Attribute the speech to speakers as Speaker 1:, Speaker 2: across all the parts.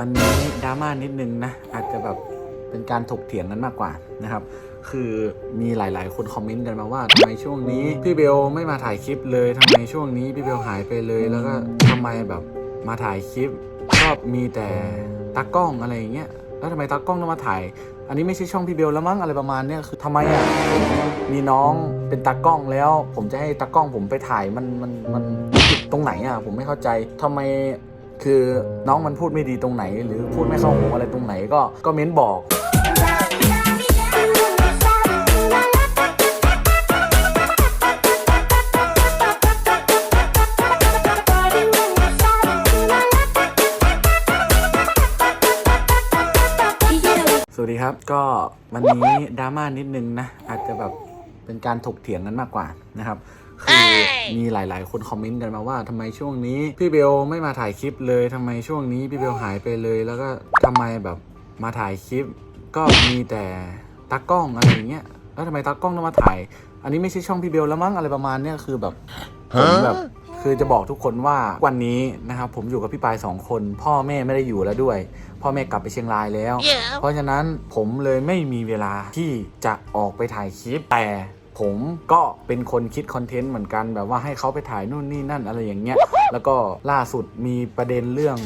Speaker 1: วันนี้ดราม่านิดนึงนะอาจจะแบบเป็นการถกเถียงกันมากกว่านะครับ คือมีหลาย ๆ คนคอมเมนต์กันมาว่าทำไมช่วงนี้พี่เบลไม่มาถ่ายคลิปเลยทำไมช่วงนี้พี่เบลหายไปเลย แล้วก็ทำไมแบบมาถ่ายคลิปก็มีแต่ตากล้องอะไรอย่างเงี้ยแล้วทำไมตากล้องต้องมาถ่าย อันนี้ไม่ใช่ช่องพี่เบลแล้วมั้งอะไรประมาณเนี้ยคือทำไมอะมีน้องเป็นตากล้องแล้ว ผมจะให้ตากล้องผมไปถ่ายมันมันมันผิดตรงไหนอะผมไม่เข้าใจทำไม คือน้องมันพูดไม่ดีตรงไหน หรือพูดไม่เข้าหูอะไรตรงไหนก็ก็เม้นบอก สวัสดีครับก็วันนี้ดราม่านิดนึงนะ อาจจะแบบเป็นการถกเถียงกันมากกว่านะครับ คือมีหลาย ๆ คนคอมเมนต์กันมาว่าทำไมช่วงนี้พี่เบลไม่มาถ่ายคลิปเลยทำไมช่วงนี้พี่เบลหายไปเลย แล้วก็ทำไมแบบมาถ่ายคลิป ก็มีแต่ตากล้องอะไรอย่างเงี้ยแล้วทำไมตากล้องต้องมาถ่าย อันนี้ไม่ใช่ช่องพี่เบลแล้วมั้งอะไรประมาณเนี้ยคือแบบผมแบบคือจะบอกทุกคนว่าวันนี้นะครับผมอยู่กับพี่ปายสองคน พ่อแม่ไม่ได้อยู่แล้วด้วย พ่อแม่กลับไปเชียงรายแล้วเพราะฉะนั้นผมเลยไม่มีเวลาที่จะออกไปถ่ายคลิปแต่ ผมก็เป็นคนคิดคอนเทนต์เหมือนกันแบบว่าให้เขาไปถ่ายนู่นนี่นั่นอะไรอย่างเงี้ย แล้วก็ล่าสุดมีประเด็นเรื่อง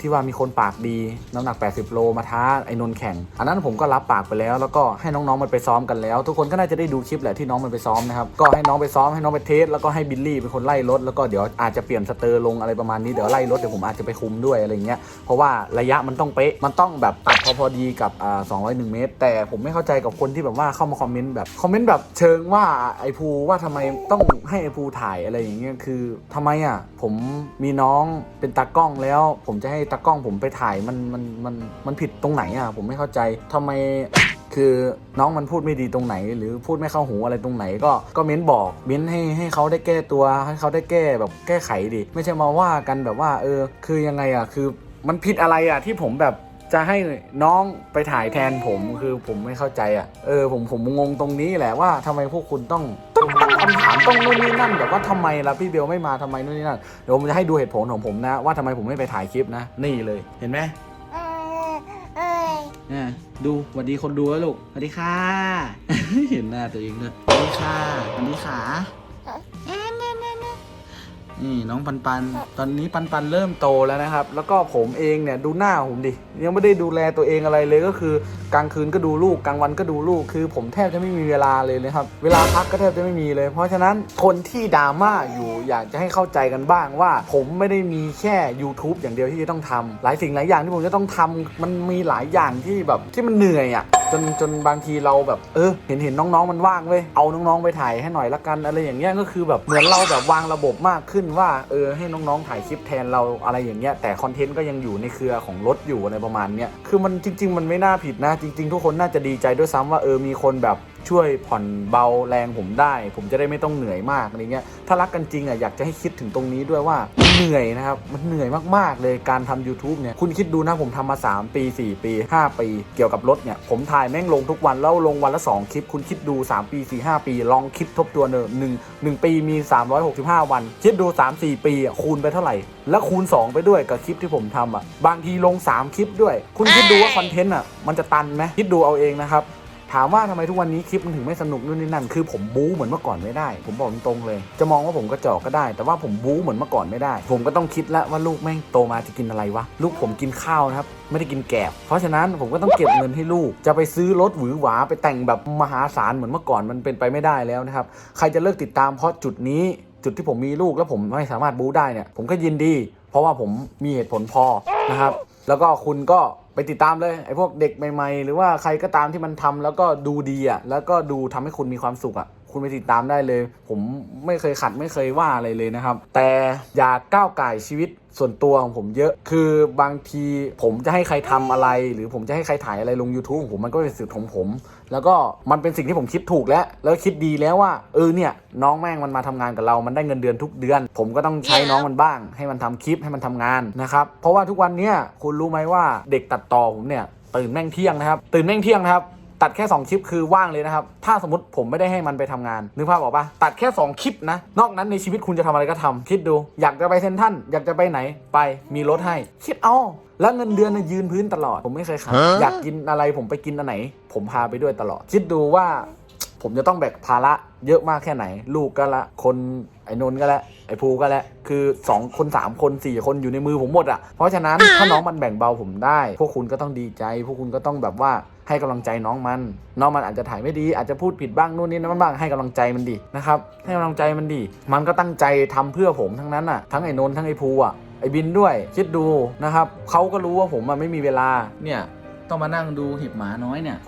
Speaker 1: ที่ว่ามีคนปากดีน้ำหนัก 80 โลมาท้าไอ้นนท์แข่ง อันนั้นผมก็รับปากไปแล้ว แล้วก็ให้น้องๆมันไปซ้อมกันแล้ว ทุกคนก็น่าจะได้ดูคลิปแหละที่น้องมันไปซ้อมนะครับ ก็ให้น้องไปซ้อมให้น้องไปเทสแล้วก็ให้บิลลี่เป็นคนไล่รถแล้วก็เดี๋ยวอาจจะเปลี่ยนสเตอร์ลงอะไรประมาณนี้เดี๋ยวไล่รถเดี๋ยวผมอาจจะไปคุมด้วยอะไรเงี้ย เพราะว่าระยะมันต้องเป๊ะมันต้องแบบตัดพอพอดีกับอ่า201 เมตร แต่ผมไม่เข้าใจกับคนที่แบบว่าเข้ามาคอมเมนต์แบบคอมเมนต์แบบเชิงว่าาไอ้ภูว่าทำไมต้องให้ไอ้ภูถ่ายอะไรอย่างเงี้ยคือทำไมอะผมมีน้องเป็นตากล้องแล้ว ผมจะให้ตากล้องผมไปถ่ายมันมันมันมันผิดตรงไหนอะผมไม่เข้าใจทำไมคือน้องมันพูดไม่ดีตรงไหน หรือพูดไม่เข้าหูอะไรตรงไหนก็ก็เม้นบอกเม้นให้ให้เขาได้แก้ตัวให้เขาได้แก้แบบแก้ไขดิไม่ใช่มาว่ากันแบบว่า เออ คือยังไงอะคือมันผิดอะไรอะที่ผมแบบ จะให้น้องไปถ่ายแทนผมคือผมไม่เข้าใจอะเออผมผมงงตรงนี้แหละว่าทำไมพวกคุณต้องต้องตั้งคำถามต้องนู่นนี่นั่นแบบว่าทำไมล่ะพี่เบลไม่มาทำไมนู่นนี่นั่นเดี๋ยวผมจะให้ดูเหตุผลของผมนะ ว่าทำไมผมไม่ไปถ่ายคลิปนะ นี่เลยเห็นไหมอะดูสวัสดีคนดูแล้วลูกสวัสดีค่ะ เห็นหน้าตัวเองด้วยสวัสดีค่ะสวัสดีค่ะ นี่น้องปันปัน ตอนนี้ปันปันเริ่มโตแล้วนะครับ แล้วก็ผมเองเนี่ยดูหน้าผมดิ ยังไม่ได้ดูแลตัวเองอะไรเลยก็คือ กลางคืนก็ดูลูกกลางวันก็ดูลูก คือผมแทบจะไม่มีเวลาเลยนะครับ เวลาพักก็แทบจะไม่มีเลย เพราะฉะนั้นคนที่ดราม่าอยู่อยากจะให้เข้าใจกันบ้างว่า ผมไม่ได้มีแค่ YouTube อย่างเดียวที่จะต้องทำหลายสิ่งหลายอย่างที่ผมจะต้องทำมันมีหลายอย่างที่แบบที่มันเหนื่อยอะ จนจนบางทีเราแบบเออเห็นเห็นน้องๆมันว่างเว้ยเอาน้องๆไปถ่ายให้หน่อยละกันอะไรอย่างเงี้ยก็คือแบบเหมือนเราแบบวางระบบมากขึ้นว่าเออให้น้องๆถ่ายคลิปแทนเราอะไรอย่างเงี้ยแต่คอนเทนต์ก็ยังอยู่ในเครือของรถอยู่อะไรประมาณเนี้ยคือมันจริง ๆ มันไม่น่าผิดนะ จริง ๆ ทุกคนน่าจะดีใจด้วยซ้ำว่าเออมีคนแบบ ช่วยผ่อนเบาแรงผมได้ ผมจะได้ไม่ต้องเหนื่อยมากอะไรเงี้ยถ้ารักกันจริงอะอยากจะให้คิดถึงตรงนี้ด้วยว่ามันเหนื่อยนะครับมันเหนื่อยมากๆเลยการทำ YouTube เนี่ยคุณคิดดูนะผมทำมา 3 ปี 4 ปี 5 ปี เกี่ยวกับรถเนี่ยผมถ่ายแม่งลงทุกวันแล้วลงวันละ 2 คลิป คุณคิดดู 3 ปี 4 5 ปี ลองคิดทบตัวเนอะหนึ่งหนึ่งปีมี 365 วัน คิดดู 3 4 ปีอะคูณไปเท่าไหร่ แล้วคูณ 2 ไปด้วยกับคลิปที่ผมทำอะบางทีลง 3 คลิปด้วย คุณคิดดูว่าคอนเทนต์อะมันจะตันไหมคิดดูเอาเองนะครับ ถามว่าทำไมทุกวันนี้คลิปมันถึงไม่สนุกนู่นนี่นั่น คือผมบู๊เหมือนเมื่อก่อนไม่ได้ ผมบอกตรงๆเลย จะมองว่าผมกระจอกก็ได้ แต่ว่าผมบู๊เหมือนเมื่อก่อนไม่ได้ ผมก็ต้องคิดแล้วว่าลูกแม่งโตมาจะกินอะไรวะ ลูกผมกินข้าวนะครับ ไม่ได้กินแกบ เพราะฉะนั้นผมก็ต้องเก็บเงินให้ลูก จะไปซื้อรถหวือหวาไปแต่งแบบมหาศาลเหมือนเมื่อก่อนมันเป็นไปไม่ได้แล้วนะครับ ใครจะเลิกติดตามเพราะจุดนี้ จุดที่ผมมีลูกแล้วผมไม่สามารถบู๊ได้เนี่ย ผมก็ยินดี เพราะว่าผมมีเหตุผลพอนะครับ แล้วก็คุณก็ ไปติดตามเลยไอ้พวกเด็กใหม่ๆ หรือว่าใครก็ตามที่มันทำแล้วก็ดูดีอะแล้วก็ดูทำให้คุณมีความสุขอะคุณไปติดตามได้เลย ผมไม่เคยขัดไม่เคยว่าอะไรเลยนะครับ แต่อย่าก้าวไก่ชีวิต ส่วนตัวของผมเยอะ คือบางทีผมจะให้ใครทำอะไร หรือผมจะให้ใครถ่ายอะไรลง YouTube ของผมมันก็เป็นสิทธิ์ของผม แล้วก็มันเป็นสิ่งที่ผมคิดถูกแล้ว แล้วคิดดีแล้วว่า เออเนี่ย น้องแม่งมันมาทำงานกับเรา มันได้เงินเดือนทุกเดือน ผมก็ต้องใช้น้องมันบ้าง ให้มันทำคลิปให้มันทำงานนะครับเพราะว่าทุกวันเนี้ยคุณรู้ไหมว่าเด็กตัดต่อผมเนี่ยตื่นแม่งเที่ยงนะครับตื่นแม่งเที่ยงนะครับ ตัดแค่ 2 คลิปคือว่างเลยนะครับ ถ้าสมมติผมไม่ได้ให้มันไปทำงาน นึกภาพออกปะตัดแค่ 2 คลิปนะ นอกนั้นในชีวิตคุณจะทำอะไรก็ทำคิดดู อยากจะไปเซนทรันอยากจะไปไหนไปมีรถให้ คิดเอาแล้วเงินเดือนน่ะยืนพื้นตลอด ผมไม่เคยขาดอยากกินอะไรผมไปกินอันไหน ผมพาไปด้วยตลอด คิดดูว่าผมจะต้องแบกภาระเยอะมากแค่ไหน ลูกก็ละ คนไอ้นนท์ก็แล้วไอ้ภูก็แล้วคือ 2 คน 3 คน 4 คนอยู่ในมือผมหมดอะเพราะฉะนั้นถ้าน้องมันแบ่งเบาผมได้ พวกคุณก็ต้องดีใจ พวกคุณก็ต้องแบบว่า ให้กำลังใจน้องมัน น้องมันอาจจะถ่ายไม่ดีอาจจะพูดผิดบ้างนู่นนี่นั่นบ้างให้กำลังใจมันดีนะครับให้กำลังใจมันดี มันก็ตั้งใจทำเพื่อผมทั้งนั้นอะทั้งไอ้นนท์ทั้งไอ้ภูอะไอ้บินด้วยคิดดูนะครับเขาก็รู้ว่าผมอะไม่มีเวลาเนี่ยต้องมานั่งดูหิบหมาน้อยเนี่ย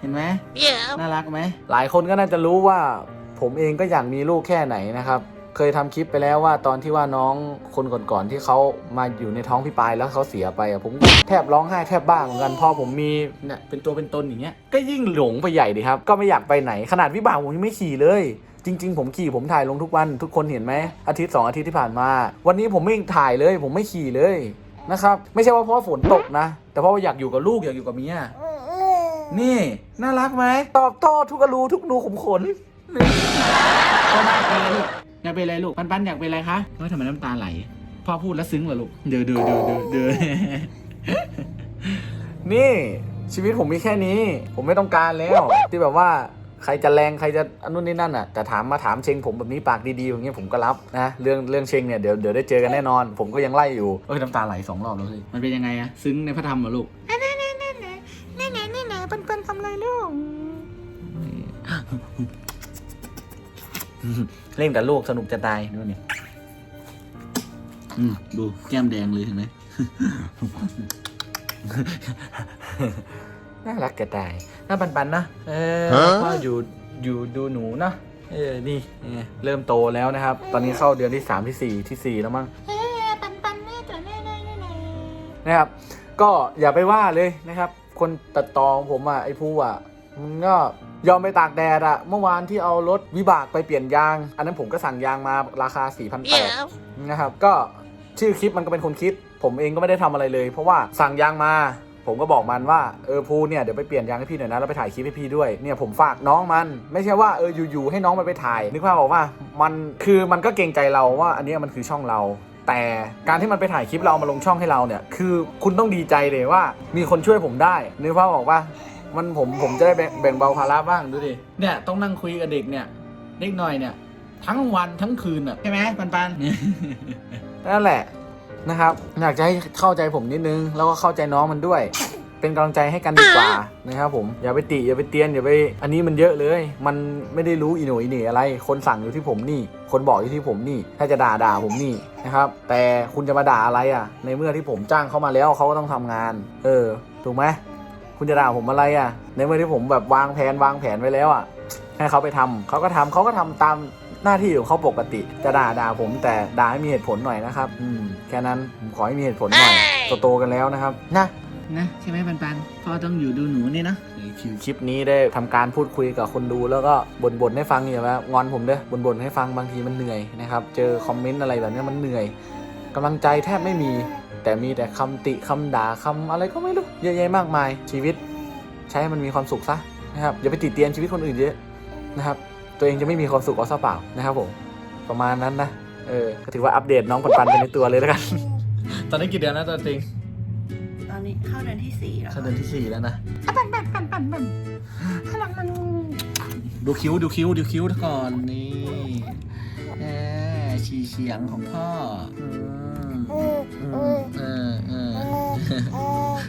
Speaker 1: เห็นไหมน่ารักไหมหลายคนก็น่าจะรู้ว่าผมเองก็อยากมีลูกแค่ไหนนะครับ เคยทำคลิปไปแล้วว่าตอนที่ว่าน้องคนก่อนๆที่เขามาอยู่ในท้องพี่ปายแล้วเขาเสียไปอะผมแทบร้องไห้แทบบ้าเหมือนกันพอผมมีเนี่ยเป็นตัวเป็นตนอย่างเงี้ยก็ยิ่งหลงไปใหญ่ดิครับ ก็ไม่อยากไปไหนขนาดวิบากผมยังไม่ขี่เลยจริงๆ ผมขี่ผมถ่ายลงทุกวันทุกคนเห็นไหมอาทิตย์สองอาทิตย์ที่ผ่านมา วันนี้ผมไม่ถ่ายเลย ผมไม่ขี่เลยนะครับไม่ใช่ว่าเพราะฝนตกนะ แต่เพราะว่าอยากอยู่กับลูกอยากอยู่กับเมียนี่น่ารักไหมตอบโต้ทุกอรูทุกรูขุมขนนี่ก็น่าเป็น อะไรลูกอยากเป็นอะไรลูกปันปันอยากเป็นอะไรคะว่าทำไมน้ำตาไหลพ่อพูดแล้วซึ้งเหรอลูกเดือดเดือดเดือดเดือดเดือดนี่ชีวิตผมมีแค่นี้ ผมไม่ต้องการแล้ว ที่แบบว่าใครจะแรงใครจะอันนู่นนี่นั่นอะแต่ถามมาถามเชงผมแบบนี้ปากดีๆอย่างเงี้ยผมก็รับนะเรื่องเรื่องเชงเนี่ยเดี๋ยวเดี๋ยวได้เจอกันแน่นอน ผมก็ยังไล่อยู่เอ้ยน้ำตาไหลสองรอบแล้วสิมันเป็นยังไงอะซึ้งในพระธรรมเหรอลูก
Speaker 2: นี่ไหนนี่ไหนเป็นเป็น
Speaker 1: เล่นกับลูกสนุกจะตายดูนี่อืมดูแก้มแดงเลยเห็นไหมน่ารักจะตายน่าปันๆนะเออพ่ออยู่อยู่ดูหนูนะเออนี่ไงเริ่มโตแล้วนะครับ ตอนนี้เข้าเดือนที่3ที่4ที่4แล้วมั้ง
Speaker 2: เฮ้ปันปันแม่จ๋าแน่แน่แน่แน่
Speaker 1: นะครับ ก็อย่าไปว่าเลยนะครับ คนตัดต่อของผมอะไอ้ผู้อะมัน ก็ยอมไปตากแดดอะเมื่อวานที่เอารถวิบากไปเปลี่ยนยาง อันนั้นผมก็สั่งยางมาราคา4 8 0 0นะครับ ก็ชื่อคลิปมันก็เป็นคนคิด ผมเองก็ไม่ได้ทำอะไรเลย เพราะว่าสั่งยางมา ผมก็บอกมันว่าเออภูเนี่ยเดี๋ยวไปเปลี่ยนยางให้พี่หน่อยนะแล้วไปถ่ายคลิปให้พี่ด้วยเนี่ยผมฝากน้องมัน ไม่ใช่ว่าเอออยู่ๆให้น้องมันไปถ่าย นึกภาพบอกว่ามันคือมันก็เกรงใจเราว่า อันเนี้ยมันคือช่องเราแต่การที่มันไปถ่ายคลิปเราเอามาลงช่องให้เราเนี่ย คือคุณต้องดีใจเลยว่ามีคนช่วยผมได้นึกภาพบอกว่า มันผมผมจะได้แบ่งแบ่งเบาภาระบ้างดูดิเนี่ยต้องนั่งคุยกับเด็กเนี่ยเด็กหน่อยเนี่ย ทั้งวันทั้งคืนอะใช่ไหมปันปันนั่นแหละนะครับอยากจะให้เข้าใจผมนิดนึง แล้วก็เข้าใจน้องมันด้วย เป็นกำลังใจให้กันดีกว่านะครับผมอย่าไปติอย่าไปเตียนอย่าไปอันนี้มันเยอะเลย มันไม่ได้รู้อีโหนอีเหน่อะไร คนสั่งอยู่ที่ผมนี่ คนบอกอยู่ที่ผมนี่ ถ้าจะด่าด่าผมนี่นะครับ แต่คุณจะมาด่าอะไรอะ ในเมื่อที่ผมจ้างเขามาแล้วเขาก็ต้องทำงาน เออถูกไหม คุณจะด่าผมอะไรอะ ในเมื่อที่ผมแบบวางแผนวางแผนไว้แล้วอะ ให้เขาไปทำเขาก็ทำเขาก็ทำตามหน้าที่ของเขาปกติ จะด่าด่าผมแต่ด่าให้มีเหตุผลหน่อยนะครับ อืมแค่นั้นผมขอให้มีเหตุผลหน่อยโตๆกันแล้วนะครับนะนะใช่ไหมปันปันพ่อต้องอยู่ดูหนูนี่นะคลิปนี้ได้ทำการพูดคุยกับคนดูแล้วก็บ่นๆให้ฟังอย่าว่างอนผมเด้อบ่นๆให้ฟังบางทีมันเหนื่อยนะครับ เจอคอมเมนต์อะไรแบบนี้มันเหนื่อยกำลังใจแทบไม่มี แต่มีแต่คำติคำด่าคำอะไรก็ไม่รู้เยอะแยะมากมาย ชีวิตใช้ให้มันมีความสุขซะนะครับอย่าไปติเตียนชีวิตคนอื่นเยอะนะครับ ตัวเองจะไม่มีความสุขเอาซะเปล่านะครับผมประมาณนั้นนะเออก็ถือว่าอัปเดตน้องปันปันไปในตัวเลยแล้วกัน ตอนนี้กี่เดือนนะตัวจริง
Speaker 3: ตอนนี้เข้าเดือนที่สี่แล้ว
Speaker 1: เข้าเดือนที่สี่แล้วนะ
Speaker 2: ปันปันปันปันปันพลังมัน
Speaker 1: ดูคิ้วดูคิ้วดูคิ้วก่อนนี่แหมชีเสียงของพ่ออืมอืมเออเออ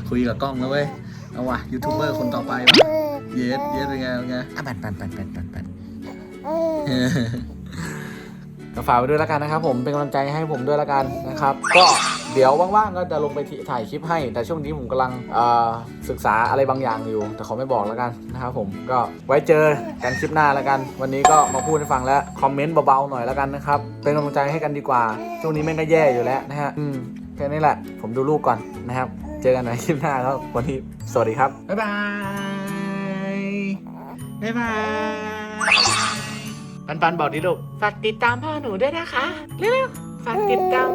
Speaker 1: คุยกับกล้องแล้วเว้ย เอาว่ะยูทูบเบอร์คนต่อไปว่ะเยสเยสเป็นไงเป็นไงอะปันปันปันปันปันปันก็ฝากไว้ด้วยแล้วกันนะครับ ผมเป็นกำลังใจให้ผมด้วยแล้วกันนะครับ ก็เดี๋ยวว่างๆก็จะลงไปถ่ายคลิปให้ แต่ช่วงนี้ผมกำลังเอ่อศึกษาอะไรบางอย่างอยู่ แต่ขอไม่บอกแล้วกันนะครับผมก็ไว้เจอกันคลิปหน้าแล้วกัน วันนี้ก็มาพูดให้ฟังแล้วคอมเมนต์เบาๆหน่อยแล้วกันนะครับเป็นกำลังใจให้กันดีกว่า ช่วงนี้แม่งก็แย่อยู่แล้วนะฮะอืม แค่นี้แหละ ผมดูลูกก่อนนะครับ เจอกันในคลิปหน้าครับ วันนี้ สวัสดีครับ บ๊ายบาย บ๊ายบาย ปันปันบอกดิลูก
Speaker 2: ฝากติดตามพ่อหนูด้วยนะคะ เร็วๆ ฝากติดตาม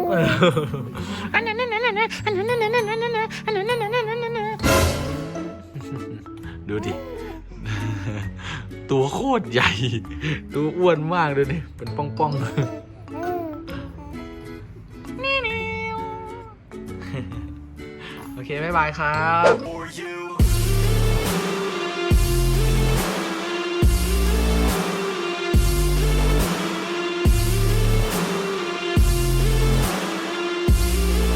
Speaker 2: อันนั้นอันนั้นอันนั้นอันนั้นอันนั้นอันนั้นอันนั้นอันนั้นอันนั้น
Speaker 1: ดูดิ ตัวโคตรใหญ่ ตัวอ้วนมากเลยนี่เป็นป้องๆ โอเคบ๊ายบายครับ